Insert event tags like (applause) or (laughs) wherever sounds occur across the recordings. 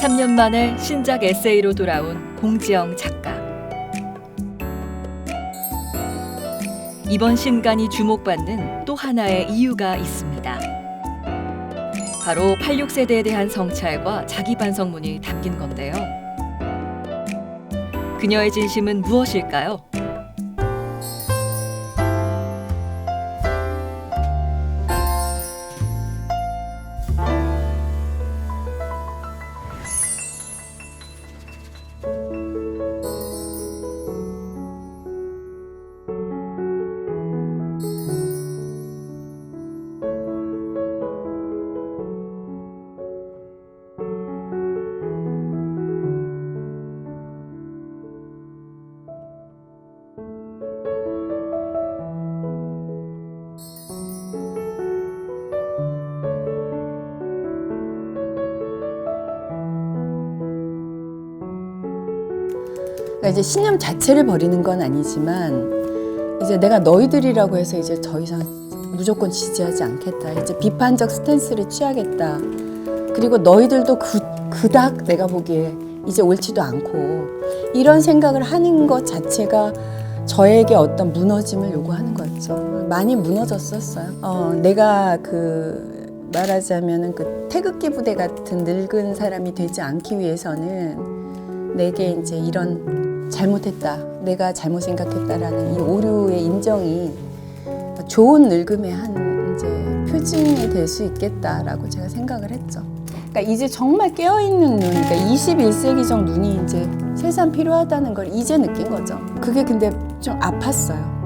3년 만에 신작 에세이로 돌아온 공지영 작가. 이번 신간이 주목받는 또 하나의 이유가 있습니다. 바로 86세대에 대한 성찰과 자기 반성문이 담긴 건데요. 그녀의 진심은 무엇일까요? 그러니까 이제 신념 자체를 버리는 건 아니지만 이제 내가 너희들이라고 해서 이제 더 이상 무조건 지지하지 않겠다. 이제 비판적 스탠스를 취하겠다. 그리고 너희들도 그, 그닥 내가 보기에 이제 옳지도 않고 이런 생각을 하는 것 자체가 저에게 어떤 무너짐을 요구하는 거였죠. 많이 무너졌었어요. 어, 내가 그 말하자면은 그 태극기 부대 같은 늙은 사람이 되지 않기 위해서는 내게 이제 이런 잘못했다, 내가 잘못 생각했다라는 이 오류의 인정이 좋은 늙음의 한 이제 표징이 될 수 있겠다라고 제가 생각을 했죠. 그러니까 이제 정말 깨어 있는 눈, 그러니까 21세기적 눈이 이제 세상 필요하다는 걸 이제 느낀 거죠. 그게 근데 좀 아팠어요.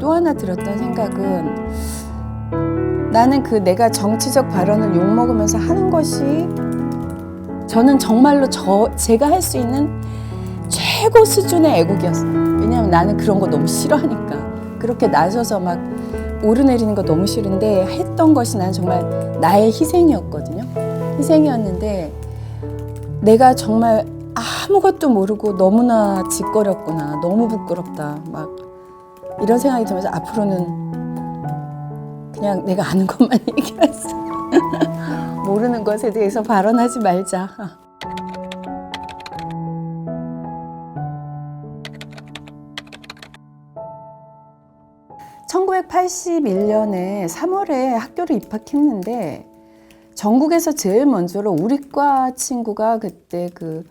또 하나 들었던 생각은 나는 그 내가 정치적 발언을 욕먹으면서 하는 것이 저는 정말로 저 제가 할 수 있는 최고 수준의 애국이었어요. 왜냐하면 나는 그런 거 너무 싫어하니까 그렇게 나서서 막 오르내리는 거 너무 싫은데 했던 것이 난 정말 나의 희생이었거든요. 희생이었는데 내가 정말 아무것도 모르고 너무나 짓거렸구나. 너무 부끄럽다. 막 이런 생각이 들면서 앞으로는 그냥 내가 아는 것만 (laughs) 얘기했어. 모르는 것에 대해서 발언하지 말자. 1981년에 3월에 학교를 입학했는데 전국에서 제일 먼저로 우리과 친구가 그때 그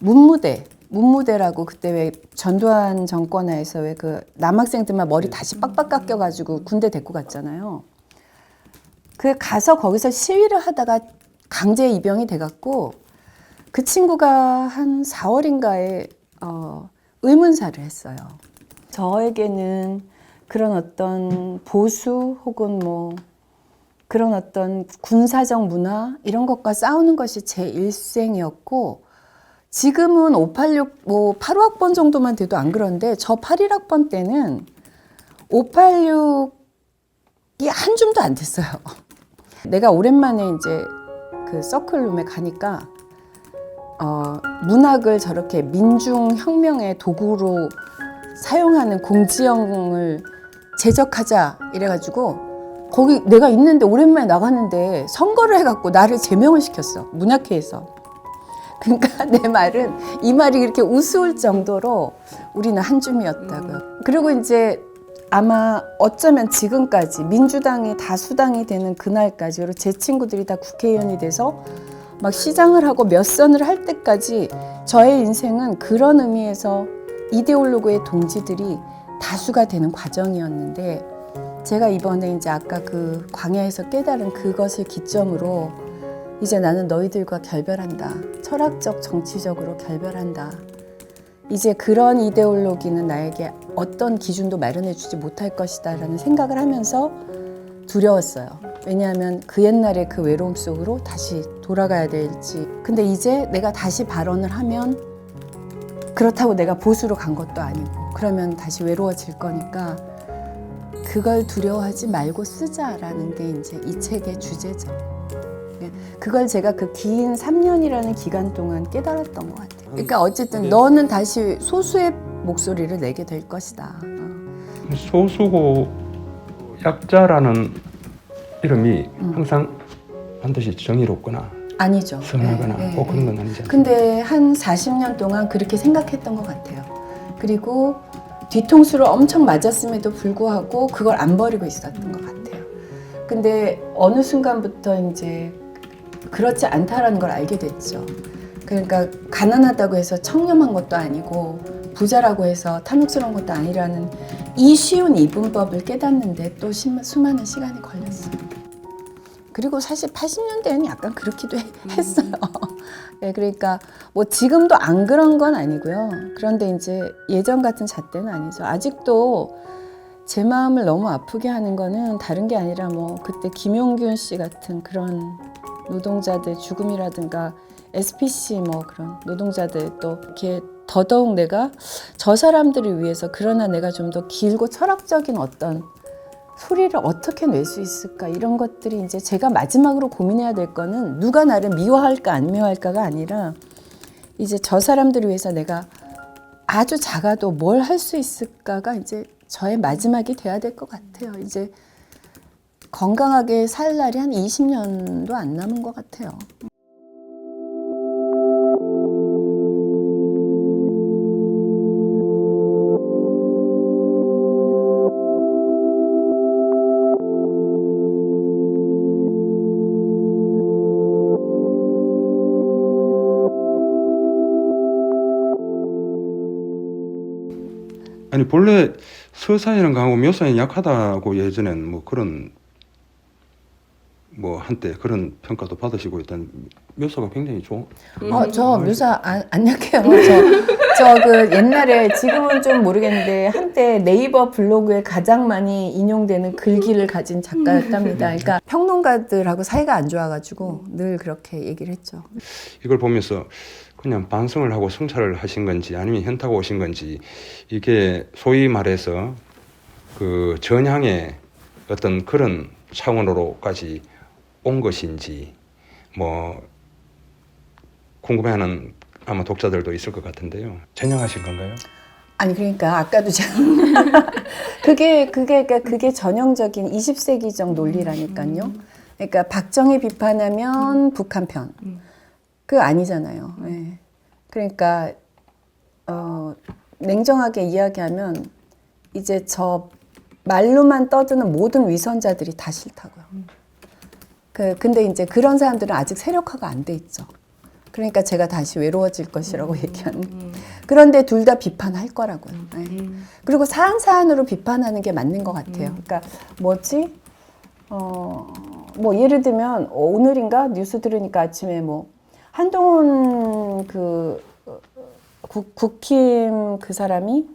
문무대 문무대라고 그때 왜 전두환 정권 하에서 왜 그 남학생들만 머리 다시 빡빡 깎여가지고 군대 데리고 갔잖아요. 그 가서 거기서 시위를 하다가 강제 입영이 돼갖고 그 친구가 한 4월인가에 어, 의문사를 했어요. 저에게는 그런 어떤 보수 혹은 뭐 그런 어떤 군사적 문화 이런 것과 싸우는 것이 제 일생이었고 지금은 586, 뭐 85학번 정도만 돼도 안 그런데 저 81학번 때는 586이 한 줌도 안 됐어요. 내가 오랜만에 이제 그 서클룸에 가니까 어, 문학을 저렇게 민중혁명의 도구로 사용하는 공지영을 제적하자 이래가지고 거기 내가 있는데 오랜만에 나갔는데 선거를 해갖고 나를 제명을 시켰어 문학회에서. (laughs) 그러니까 내 말은 이 말이 이렇게 우스울 정도로 우리는 한 줌이었다고요. 그리고 이제 아마 어쩌면 지금까지 민주당이 다수당이 되는 그날까지 그리고 제 친구들이 다 국회의원이 돼서 막 시장을 하고 몇 선을 할 때까지 저의 인생은 그런 의미에서 이데올로그의 동지들이 다수가 되는 과정이었는데 제가 이번에 이제 아까 그 광야에서 깨달은 그것을 기점으로 이제 나는 너희들과 결별한다. 철학적, 정치적으로 결별한다. 이제 그런 이데올로기는 나에게 어떤 기준도 마련해 주지 못할 것이다 라는 생각을 하면서 두려웠어요. 왜냐하면 그 옛날의 그 외로움 속으로 다시 돌아가야 될지. 근데 이제 내가 다시 발언을 하면 그렇다고 내가 보수로 간 것도 아니고 그러면 다시 외로워질 거니까 그걸 두려워하지 말고 쓰자라는 게 이제 이 책의 주제죠. 예, 그걸 제가 그 긴 3년이라는 기간 동안 깨달았던 것 같아요. 그러니까 어쨌든 너는 다시 소수의 목소리를 내게 될 것이다. 어. 소수고 약자라는 이름이 음. 항상 반드시 정의롭거나 아니죠. 선하거나 예, 예, 꼭 그런 예. 건 않습니까? 근데 한 40년 동안 그렇게 생각했던 것 같아요. 그리고 뒤통수를 엄청 맞았음에도 불구하고 그걸 안 버리고 있었던 것 같아요. 근데 어느 순간부터 이제 그렇지 않다라는 걸 알게 됐죠. 그러니까 가난하다고 해서 청렴한 것도 아니고 부자라고 해서 탐욕스러운 것도 아니라는 이 쉬운 이분법을 깨닫는데 또 심- 수많은 시간이 걸렸어요. 그리고 사실 80년대에는 약간 그렇기도 해- 했어요. (laughs) 네, 그러니까 뭐 지금도 안 그런 건 아니고요. 그런데 이제 예전 같은 잣대는 아니죠. 아직도 제 마음을 너무 아프게 하는 거는 다른 게 아니라 뭐 그때 김용균 씨 같은 그런 노동자들 죽음이라든가 SPC 뭐 그런 노동자들 또 이렇게 더더욱 내가 저 사람들을 위해서 그러나 내가 좀 더 길고 철학적인 어떤 소리를 어떻게 낼 수 있을까 이런 것들이 이제 제가 마지막으로 고민해야 될 거는 누가 나를 미워할까 안 미워할까가 아니라 이제 저 사람들을 위해서 내가 아주 작아도 뭘 할 수 있을까가 이제 저의 마지막이 돼야 될 것 같아요. 이제 건강하게 살 날이 한 20년도 안 남은 것 같아요. 본래 서사에는 강하고 묘사에는 약하다고 예전엔 뭐 그런 뭐 한때 그런 평가도 받으시고 일단 묘사가 굉장히 좋은 어, 저 묘사 안, 안 약해요. 저, 저 그 옛날에 지금은 좀 모르겠는데 한때 네이버 블로그에 가장 많이 인용되는 글귀를 가진 작가였답니다. 그러니까 평론가들하고 사이가 안 좋아가지고 늘 그렇게 얘기를 했죠. 이걸 보면서 그냥 반성을 하고 성찰을 하신 건지 아니면 현타가 오신 건지 이게 소위 말해서 그 전향의 어떤 그런 차원으로까지 온 것인지 뭐 궁금해하는 아마 독자들도 있을 것 같은데요. 전향하신 건가요? 아니 그러니까 아까도 제가 (laughs) 그게 그게 그러니까 그게 전형적인 20세기적 논리라니까요. 그러니까 박정희 비판하면 북한 편. 그 아니잖아요. 예. 그러니까 어, 냉정하게 이야기하면 이제 저 말로만 떠드는 모든 위선자들이 다 싫다고요. 그 근데 이제 그런 사람들은 아직 세력화가 안 돼 있죠. 그러니까 제가 다시 외로워질 것이라고 얘기하는. 그런데 둘 다 비판할 거라고요. 예. 그리고 사안 사안으로 비판하는 게 맞는 것 같아요. 그러니까 뭐지? 어, 뭐 예를 들면 오늘인가 뉴스 들으니까 아침에 뭐 한동훈 그 어, 국, 국힘 그 사람이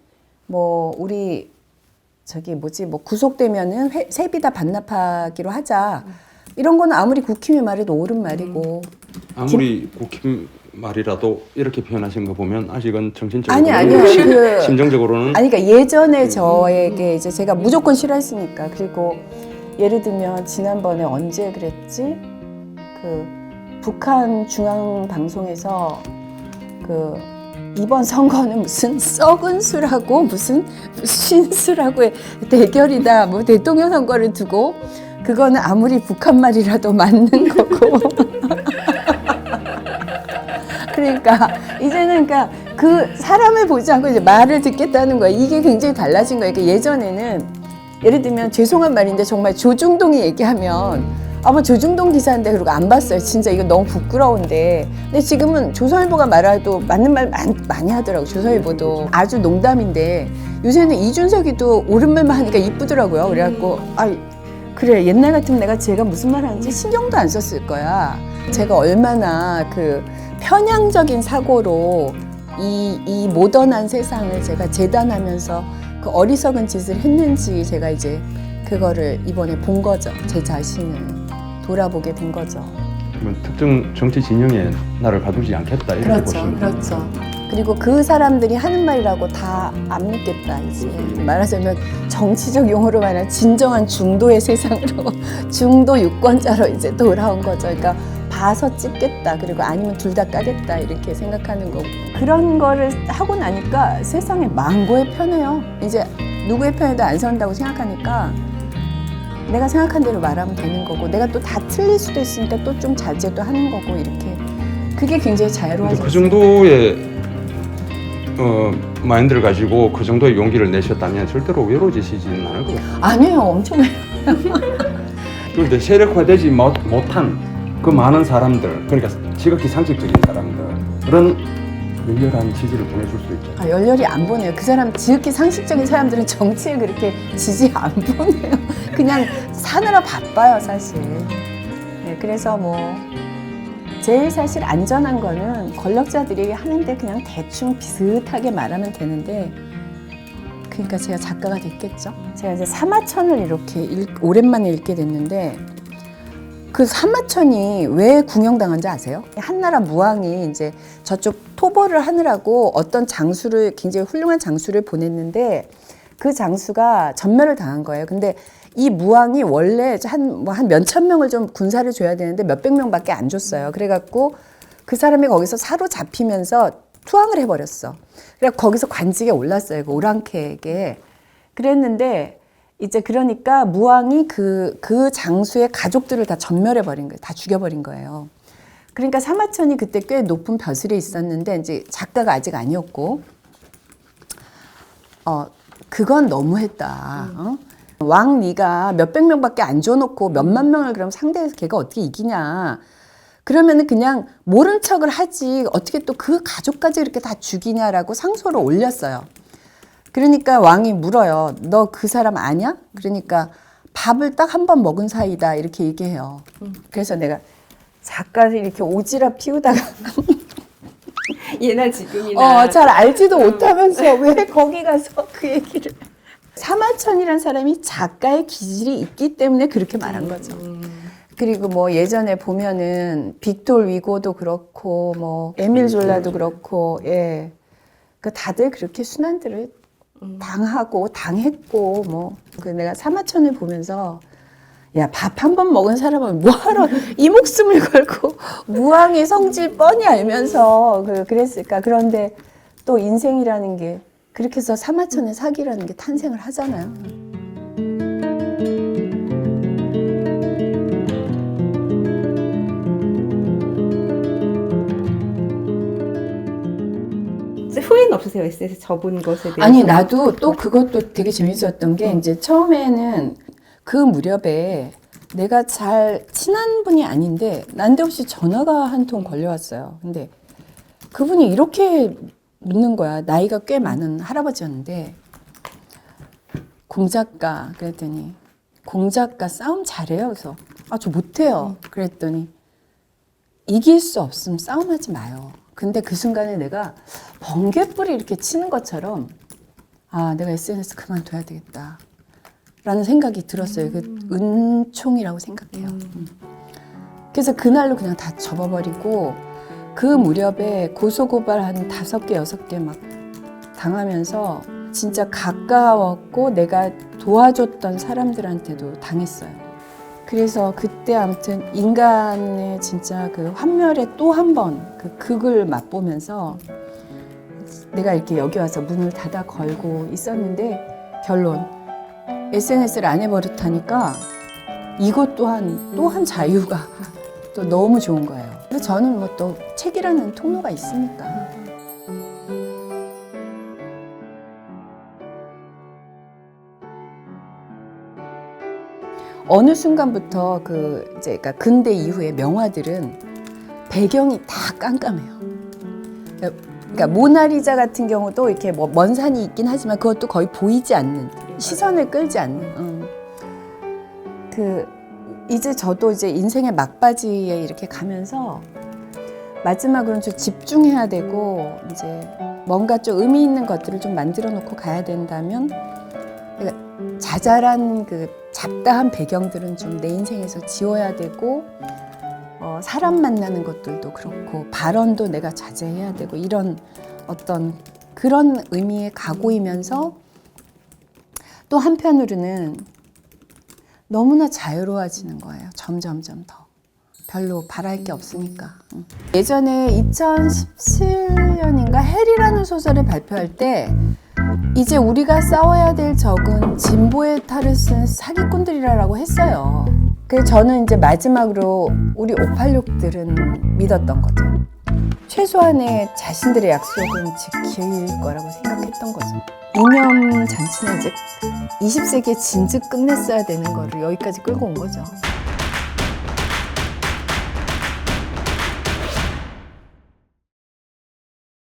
뭐 우리 저기 뭐지 뭐 구속되면은 회, 세비 다 반납하기로 하자. 이런 거는 아무리 국힘이 말해도 옳은 말이고. 아무리 국힘 말이라도 이렇게 표현하신 거 보면 아직은 정신적으로 아니 아니요. 심, (laughs) 그 심정적으로는 아니 그러니까 예전에 저에게 이제 제가 무조건 싫어했으니까. 그리고 예를 들면 지난번에 언제 그랬지? 그 북한 중앙 방송에서 그 이번 선거는 무슨 썩은 수라고 무슨 신수라고 대결이다. 뭐 대통령 선거를 두고 그거는 아무리 북한 말이라도 맞는 거고 그러니까 이제는 그러니까 그 사람을 보지 않고 이제 말을 듣겠다는 거야. 이게 굉장히 달라진 거예요. 그러니까 예전에는 예를 들면 죄송한 말인데 정말 조중동이 얘기하면 아마 조중동 기사인데 그리고 안 봤어요. 진짜 이거 너무 부끄러운데. 근데 지금은 조선일보가 말해도 맞는 말 많, 많이 하더라고. 조선일보도 아주 농담인데 요새는 이준석이도 옳은 말만 하니까 이쁘더라고요. 그래갖고 아 그래 옛날 같으면 내가 제가 무슨 말 하는지 신경도 안 썼을 거야. 제가 얼마나 그 편향적인 사고로 이, 이 모던한 세상을 제가 재단하면서 그 어리석은 짓을 했는지 제가 이제 그거를 이번에 본 거죠. 제 자신을 돌아보게 된 거죠. 그러면 특정 정치 진영에 나를 가두지 않겠다 이렇게 그렇죠. 보시면 그렇죠. 그리고 그 사람들이 하는 말이라고 다 안 믿겠다 이제 말하자면 정치적 용어로 말하면 진정한 중도의 세상으로 (laughs) 중도 유권자로 이제 돌아온 거죠. 그러니까 봐서 찍겠다 그리고 아니면 둘 다 까겠다 이렇게 생각하는 거고 그런 거를 하고 나니까 세상에 망고의 편해요. 이제 누구의 편에도 안 선다고 생각하니까 내가 생각한 대로 말하면 되는 거고 내가 또 다 틀릴 수도 있으니까 또 좀 자제도 하는 거고 이렇게 그게 굉장히 자유로워졌어요. 그 정도의 어, 마인드를 가지고 그 정도의 용기를 내셨다면 절대로 외로워지시지는 않을 거예요. 아니에요, 엄청 그런데 세력화되지 못, 못한 그 많은 사람들, 그러니까 지극히 상식적인 사람들은 열렬한 지지를 보내줄 수 있죠. 아, 열렬히 안 보내요. 그 사람 지극히 상식적인 사람들은 정치에 그렇게 지지 안 보내요. 그냥 사느라 바빠요, 사실. 네, 그래서 뭐 제일 사실 안전한 거는 권력자들이 하는데 그냥 대충 비슷하게 말하면 되는데 그러니까 제가 작가가 됐겠죠. 제가 이제 사마천을 이렇게 읽- 오랜만에 읽게 됐는데 그 사마천이 왜 궁영당한지 아세요? 한나라 무왕이 이제 저쪽 토벌을 하느라고 어떤 장수를 굉장히 훌륭한 장수를 보냈는데 그 장수가 전멸을 당한 거예요. 근데 이 무왕이 원래 한 뭐 한 몇천 명을 좀 군사를 줘야 되는데 몇백 명밖에 안 줬어요. 그래갖고 그 사람이 거기서 사로잡히면서 투항을 해버렸어. 그래 거기서 관직에 올랐어요. 그 오랑캐에게. 그랬는데 이제 그러니까 무왕이 그, 그 장수의 가족들을 다 전멸해 버린 거예요. 다 죽여버린 거예요. 그러니까 사마천이 그때 꽤 높은 벼슬에 있었는데 이제 작가가 아직 아니었고, 어, 그건 너무했다. 어? 왕 네가 몇백 명밖에 안 줘놓고 몇만 명을 그럼 상대해서 걔가 어떻게 이기냐. 그러면은 그냥 모른 척을 하지 어떻게 또 그 가족까지 이렇게 다 죽이냐라고 상소를 올렸어요. 그러니까 왕이 물어요. 너 그 사람 아냐? 그러니까 밥을 딱 한 번 먹은 사이다 이렇게 얘기해요. 그래서 내가 작가를 이렇게 오지랖 피우다가 (laughs) 예나 지금이나 어, 잘 알지도 못하면서 왜 (laughs) 거기 가서 그 얘기를 사마천이란 사람이 작가의 기질이 있기 때문에 그렇게 말한 거죠. 그리고 뭐 예전에 보면은 빅톨 위고도 그렇고 뭐 에밀 졸라도 그렇고 예. 그 다들 그렇게 순환들을 당하고 당했고 뭐 그 내가 사마천을 보면서 야 밥 한 번 먹은 사람은 뭐하러 이 목숨을 걸고 (laughs) 무왕의 성질 뻔히 알면서 그 그랬을까 그런데 또 인생이라는 게 그렇게 해서 사마천의 사기라는 게 탄생을 하잖아요. 후회는 없으세요? SS 접은 것에 대해서? 아니 나도 또 그것도 되게 재밌었던 게 이제 처음에는 그 무렵에 내가 잘 친한 분이 아닌데 난데없이 전화가 한 통 걸려왔어요. 근데 그분이 이렇게 묻는 거야. 나이가 꽤 많은 할아버지였는데 공작가 그랬더니 공작가 싸움 잘해요. 그래서 아 저 못해요. 그랬더니 이길 수 없으면 싸움하지 마요. 근데 그 순간에 내가 번개불이 이렇게 치는 것처럼 아 내가 SNS 그만둬야 되겠다 라는 생각이 들었어요. 그 은총이라고 생각해요. 음. 그래서 그날로 그냥 다 접어버리고 그 무렵에 고소고발 한 다섯 개 여섯 개 막 당하면서 진짜 가까웠고 내가 도와줬던 사람들한테도 당했어요. 그래서 그때 아무튼 인간의 진짜 그 환멸의 또 한 번 그 극을 맛보면서 내가 이렇게 여기 와서 문을 닫아 걸고 있었는데 결론 SNS를 안 해버릇하니까 이것 또한 또 한 자유가 (laughs) 또 너무 좋은 거예요. 그래서 저는 뭐 또 책이라는 통로가 있으니까. 어느 순간부터 그 이제 그러니까 근대 이후의 명화들은 배경이 다 깜깜해요. 그러니까 모나리자 같은 경우도 이렇게 뭐 먼 산이 있긴 하지만 그것도 거의 보이지 않는 시선을 끌지 않는. 음. 그 이제 저도 이제 인생의 막바지에 이렇게 가면서 마지막으로는 좀 집중해야 되고 이제 뭔가 좀 의미 있는 것들을 좀 만들어 놓고 가야 된다면 그러니까 자잘한 그 잡다한 배경들은 좀 내 인생에서 지워야 되고 어, 사람 만나는 것들도 그렇고 발언도 내가 자제해야 되고 이런 어떤 그런 의미의 각오이면서 또 한편으로는 너무나 자유로워지는 거예요. 점점점 더. 별로 바랄 게 없으니까. 응. 예전에 2017년인가 헬이라는 소설을 발표할 때 이제 우리가 싸워야 될 적은 진보의 탈을 쓴 사기꾼들이라고 했어요. 그래서 저는 이제 마지막으로 우리 586들은 믿었던 거죠. 최소한의 자신들의 약속은 지킬 거라고 생각했던 거죠. 이념 잔치는 이제 20세기에 진즉 끝냈어야 되는 거를 여기까지 끌고 온 거죠.